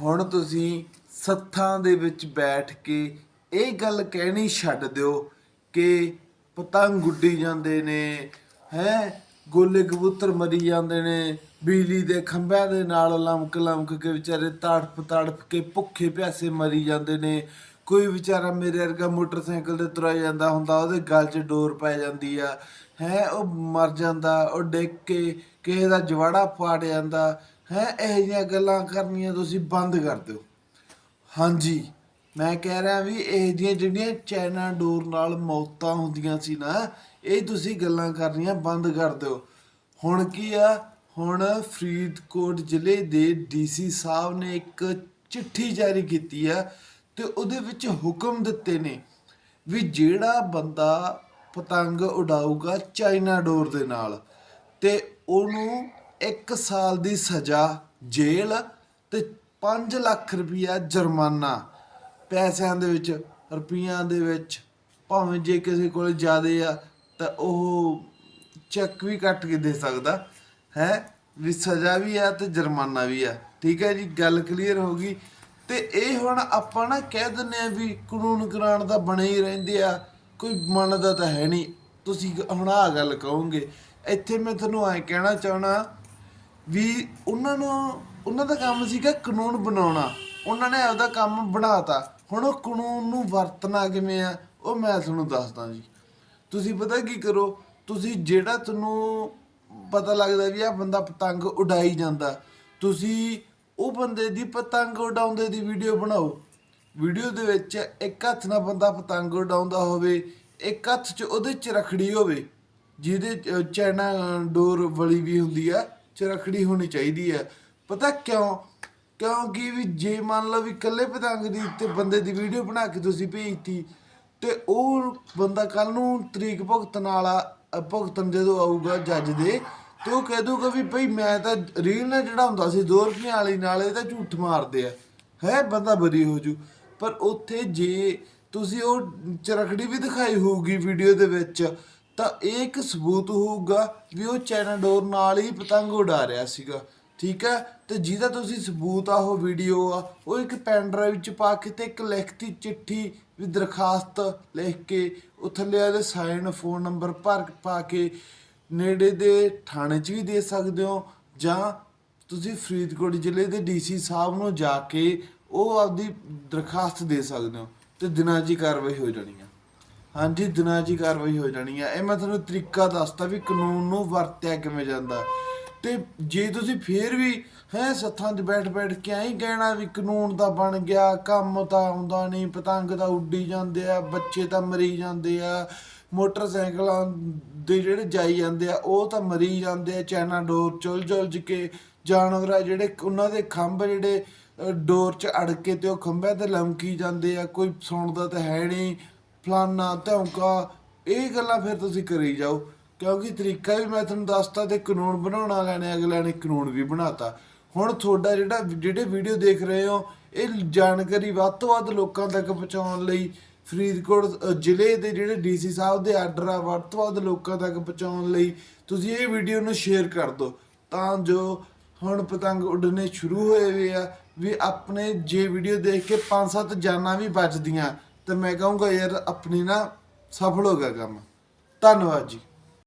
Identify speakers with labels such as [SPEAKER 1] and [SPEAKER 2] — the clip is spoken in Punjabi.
[SPEAKER 1] ਹੁਣ ਤੁਸੀਂ ਸੱਥਾਂ ਦੇ ਵਿੱਚ ਬੈਠ ਕੇ ਇਹ ਗੱਲ ਕਹਿਣੀ ਛੱਡ ਦਿਓ ਕਿ ਪਤੰਗ ਉੱਡੀ ਜਾਂਦੇ ਨੇ, ਹੈ? ਗੋਲੇ ਕਬੂਤਰ ਮਰੀ ਜਾਂਦੇ ਨੇ, ਬਿਜਲੀ ਦੇ ਖੰਭਿਆਂ ਦੇ ਨਾਲ ਲਮਕ ਲਮਕ ਕੇ ਵਿਚਾਰੇ ਤੜਫ ਤੜਫ ਕੇ ਭੁੱਖੇ ਪਿਆਸੇ ਮਰੀ ਜਾਂਦੇ ਨੇ। ਕੋਈ ਵਿਚਾਰਾ ਮੇਰੇ ਵਰਗਾ ਮੋਟਰਸਾਈਕਲ ਤੇ ਤੁਰਿਆ ਜਾਂਦਾ ਹੁੰਦਾ, ਉਹਦੇ ਗਲ 'ਚ ਡੋਰ ਪੈ ਜਾਂਦੀ ਆ। ਹੈ? ਉਹ ਮਰ ਜਾਂਦਾ, ਉਹ ਡਿੱਗ ਕੇ ਕਿਸੇ ਦਾ ਜਵਾੜਾ ਫਾੜ ਜਾਂਦਾ। ਹੈ ਇਹੋ ਜਿਹੀਆਂ ਗੱਲਾਂ ਕਰਨੀਆਂ ਤੁਸੀਂ ਬੰਦ ਕਰ ਦਿਓ। ਹਾਂਜੀ, ਮੈਂ ਕਹਿ ਰਿਹਾ ਵੀ ਇਹ ਜਿਹੀਆਂ ਜਿਹੜੀਆਂ ਚਾਈਨਾ ਡੋਰ ਨਾਲ ਮੌਤਾਂ ਹੁੰਦੀਆਂ ਸੀ ਨਾ, ਇਹ ਤੁਸੀਂ ਗੱਲਾਂ ਕਰਨੀਆਂ ਬੰਦ ਕਰ ਦਿਓ। ਹੁਣ ਕੀ ਆ? ਹੁਣ ਫਰੀਦਕੋਟ ਜ਼ਿਲ੍ਹੇ ਦੇ ਡੀਸੀ ਸਾਹਿਬ ਨੇ ਇੱਕ ਚਿੱਠੀ ਜਾਰੀ ਕੀਤੀ ਆ ਤੇ ਉਹਦੇ ਵਿੱਚ ਹੁਕਮ ਦਿੱਤੇ ਨੇ ਵੀ ਜਿਹੜਾ ਬੰਦਾ ਪਤੰਗ ਉਡਾਊਗਾ ਚਾਈਨਾ ਡੋਰ ਦੇ ਨਾਲ ਤੇ ਉਹਨੂੰ 1 ਸਾਲ ਦੀ ਸਜ਼ਾ, ਜੇਲ੍ਹ ਤੇ 5 ਲੱਖ ਰੁਪਇਆ ਜੁਰਮਾਨਾ। ਪੈਸਿਆਂ ਦੇ ਵਿੱਚ, ਰੁਪਈਆਂ ਦੇ ਵਿੱਚ, ਭਾਵੇਂ ਜੇ ਕਿਸੇ ਕੋਲ ਜ਼ਿਆਦੇ ਆ, ਤਾਂ ਉਹ ਚੈੱਕ ਵੀ ਕੱਟ ਕੇ ਦੇ ਸਕਦਾ। ਹੈ? ਵੀ ਸਜ਼ਾ ਵੀ ਆ ਤੇ ਜੁਰਮਾਨਾ ਵੀ ਆ। ਠੀਕ ਹੈ ਜੀ? ਗੱਲ ਕਲੀਅਰ ਹੋ ਗਈ। ਤੇ ਇਹ ਹੁਣ ਆਪਾਂ ਨਾ ਕਹਿ ਦਿੰਨੇ ਆ ਵੀ ਕਾਨੂੰਨ ਕਰਾਣ ਦਾ ਬਣੇ ਹੀ ਰਹਿੰਦੇ ਆ। ਕੋਈ ਮੰਨਦਾ ਤਾਂ ਹੈ ਨਹੀਂ। ਤੁਸੀਂ ਹੁਣ ਆ ਗੱਲ ਕਹੋਗੇ। ਇੱਥੇ ਮੈਂ ਤੁਹਾਨੂੰ ਐ ਕਹਿਣਾ ਚਾਹਣਾ ਵੀ ਉਹਨਾਂ ਨੂੰ, ਉਹਨਾਂ ਦਾ ਕੰਮ ਸੀਗਾ ਕਾਨੂੰਨ ਬਣਾਉਣਾ। ਉਹਨਾਂ ਨੇ ਆਪਦਾ ਕੰਮ ਬਣਾਤਾ। ਹੁਣ ਉਹ ਕਾਨੂੰਨ ਨੂੰ ਵਰਤਣਾ ਕਿਵੇਂ ਆ, ਉਹ ਮੈਂ ਤੁਹਾਨੂੰ ਦੱਸਦਾ ਜੀ। ਤੁਸੀਂ ਪਤਾ ਕੀ ਕਰੋ, ਤੁਸੀਂ ਜਿਹੜਾ ਤੁਹਾਨੂੰ ਪਤਾ ਲੱਗਦਾ ਵੀ ਆ ਬੰਦਾ ਪਤੰਗ ਉਡਾਈ ਜਾਂਦਾ, ਤੁਸੀਂ ਉਹ ਬੰਦੇ ਦੀ ਪਤੰਗ ਉਡਾਉਂਦੇ ਦੀ ਵੀਡੀਓ ਬਣਾਓ। ਵੀਡੀਓ ਦੇ ਵਿੱਚ ਇੱਕ ਹੱਥ ਨਾਲ ਬੰਦਾ ਪਤੰਗ ਉਡਾਉਂਦਾ ਹੋਵੇ, ਇੱਕ ਹੱਥ 'ਚ ਉਹਦੇ ਚ ਰਖੜੀ ਹੋਵੇ, ਜਿਹਦੇ 'ਚ ਚਾਈਨਾ ਡੋਰ ਵਾਲੀ ਵੀ ਹੁੰਦੀ ਆ ਚਰਖੜੀ ਹੋਣੀ ਚਾਹੀਦੀ ਹੈ। ਪਤਾ ਕਿਉਂ? ਕਿਉਂਕਿ ਵੀ ਜੇ ਮੰਨ ਲਓ ਵੀ ਇਕੱਲੇ ਪਤੰਗ ਦੀ ਤੇ ਬੰਦੇ ਦੀ ਵੀਡੀਓ ਬਣਾ ਕੇ ਤੁਸੀਂ ਭੇਜਤੀ, ਤੇ ਉਹ ਬੰਦਾ ਕੱਲ ਨੂੰ ਤਰੀਕ ਭੁਗਤਣ ਵਾਲਾ ਭੁਗਤਣ ਜਦੋਂ ਆਊਗਾ ਜੱਜ ਦੇ, ਤੇ ਉਹ ਕਹਿ ਦੂਗਾ ਵੀ ਭਈ ਮੈਂ ਤਾਂ ਰੀਲ ਨਾਲ ਜਿਹੜਾ ਹੁੰਦਾ ਸੀ 2 ਰੁਪਈਆਂ ਵਾਲੀ ਨਾਲ ਇਹ ਤਾਂ ਝੂਠ ਮਾਰਦੇ ਆ। ਹੈ, ਬੰਦਾ ਬਰੀ ਹੋ ਜੂ। ਪਰ ਉੱਥੇ ਜੇ ਤੁਸੀਂ ਉਹ ਚਰਖੜੀ ਵੀ ਦਿਖਾਈ ਹੋਊਗੀ ਵੀਡੀਓ ਦੇ ਵਿੱਚ ਤਾਂ ਇਹ ਇੱਕ ਸਬੂਤ ਹੋਊਗਾ ਵੀ ਉਹ ਚੈਨਾਡੋਰ ਨਾਲ ਹੀ ਪਤੰਗ ਉਡਾ ਰਿਹਾ ਸੀਗਾ, ਠੀਕ ਹੈ? ਤੇ ਜਿਹਦਾ ਤੁਸੀਂ ਸਬੂਤ ਆ, ਉਹ ਵੀਡੀਓ ਆ, ਉਹ ਇੱਕ ਪੈਨ ਡਰਾਈਵ ਚ ਪਾ ਕੇ ਤੇ ਇੱਕ ਲਿਖਤੀ ਚਿੱਠੀ ਵੀ ਦਰਖਾਸਤ ਲਿਖ ਕੇ ਉਹ ਥੱਲੇ ਵਾਲੇ ਸਾਈਨ ਫੋਨ ਨੰਬਰ ਭਰ ਪਾ ਕੇ ਨੇੜੇ ਦੇ ਥਾਣੇ 'ਚ ਵੀ ਦੇ ਸਕਦੇ ਹੋ ਜਾਂ ਤੁਸੀਂ ਫਰੀਦਕੋਟ ਜ਼ਿਲ੍ਹੇ ਦੇ ਡੀਸੀ ਸਾਹਿਬ ਨੂੰ ਜਾ ਕੇ ਉਹ ਆਪਦੀ ਦਰਖਾਸਤ ਦੇ ਸਕਦੇ ਹੋ ਤੇ ਦਿਨਾਂ 'ਚ ਕਾਰਵਾਈ ਹੋ ਜਾਣੀ ਆ। ਹਾਂਜੀ, ਦਿਨਾਂ 'ਚ ਹੀ ਕਾਰਵਾਈ ਹੋ ਜਾਣੀ ਆ। ਇਹ ਮੈਂ ਤੁਹਾਨੂੰ ਤਰੀਕਾ ਦੱਸਤਾ ਵੀ ਕਾਨੂੰਨ ਨੂੰ ਵਰਤਿਆ ਕਿਵੇਂ ਜਾਂਦਾ। ਤੇ ਜੇ ਤੁਸੀਂ ਫੇਰ ਵੀ, ਹੈ, ਸੱਥਾਂ 'ਚ ਬੈਠ ਬੈਠ ਕੇ ਐਂ ਹੀ ਕਹਿਣਾ ਵੀ ਕਾਨੂੰਨ ਤਾਂ ਬਣ ਗਿਆ, ਕੰਮ ਤਾਂ ਆਉਂਦਾ ਨਹੀਂ, ਪਤੰਗ ਤਾਂ ਉੱਡੀ ਜਾਂਦੇ ਆ, ਬੱਚੇ ਤਾਂ ਮਰੀ ਜਾਂਦੇ ਆ, ਮੋਟਰਸਾਈਕਲਾਂ ਦੇ ਜਿਹੜੇ ਜਾਈ ਜਾਂਦੇ ਆ, ਉਹ ਤਾਂ ਮਰੀ ਜਾਂਦੇ ਆ ਚਾਈਨਾ ਡੋਰ ਚੁਲ ਚੁਲਜ ਕੇ, ਜਾਨਵਰ ਆ ਜਿਹੜੇ, ਉਹਨਾਂ ਦੇ ਖੰਭ ਜਿਹੜੇ ਡੋਰ 'ਚ ਅੜ ਕੇ ਤੇ ਉਹ ਖੰਭਿਆਂ ਤੇ ਲਮਕੀ ਜਾਂਦੇ ਆ, ਕੋਈ ਸੁਣਦਾ ਤਾਂ ਹੈ ਨਹੀਂ ਫਲਾਨਾ ਧੌਂਕਾ, ਇਹ ਗੱਲਾਂ ਫਿਰ ਤੁਸੀਂ ਕਰੀ ਜਾਓ। ਕਿਉਂਕਿ ਤਰੀਕਾ ਵੀ ਮੈਂ ਤੁਹਾਨੂੰ ਦੱਸਤਾ ਤੇ ਕਾਨੂੰਨ ਬਣਾਉਣਾ ਲੈਣੇ ਅਗਲਿਆਂ ਨੇ ਕਾਨੂੰਨ ਵੀ ਬਣਾਤਾ। ਹੁਣ ਤੁਹਾਡਾ ਜਿਹੜਾ, ਜਿਹੜੇ ਵੀਡੀਓ ਦੇਖ ਰਹੇ ਹੋ, ਇਹ ਜਾਣਕਾਰੀ ਵੱਧ ਤੋਂ ਵੱਧ ਲੋਕਾਂ ਤੱਕ ਪਹੁੰਚਾਉਣ ਲਈ ਫਰੀਦਕੋਟ ਜ਼ਿਲ੍ਹੇ ਦੇ ਜਿਹੜੇ ਡੀਸੀ ਸਾਹਿਬ ਦੇ ਆਰਡਰ ਆ, ਵੱਧ ਤੋਂ ਵੱਧ ਲੋਕਾਂ ਤੱਕ ਪਹੁੰਚਾਉਣ ਲਈ ਤੁਸੀਂ ਇਹ ਵੀਡੀਓ ਨੂੰ ਸ਼ੇਅਰ ਕਰ ਦਿਓ। ਤਾਂ ਜੋ ਹੁਣ ਪਤੰਗ ਉੱਡਣੇ ਸ਼ੁਰੂ ਹੋਏ ਵੇ ਆ, ਵੀ ਆਪਣੇ ਜੇ ਵੀਡੀਓ ਦੇਖ ਕੇ ਪੰਜ ਸੱਤ ਜਾਨਾਂ ਵੀ ਬਚਦੀਆਂ। ਤੇ ਮੈਂ ਕਹੂੰਗਾ ਯਾਰ ਆਪਣੀ ਨਾ ਸਫਲ ਹੋ ਗਿਆ ਕੰਮ। ਧੰਨਵਾਦ ਜੀ।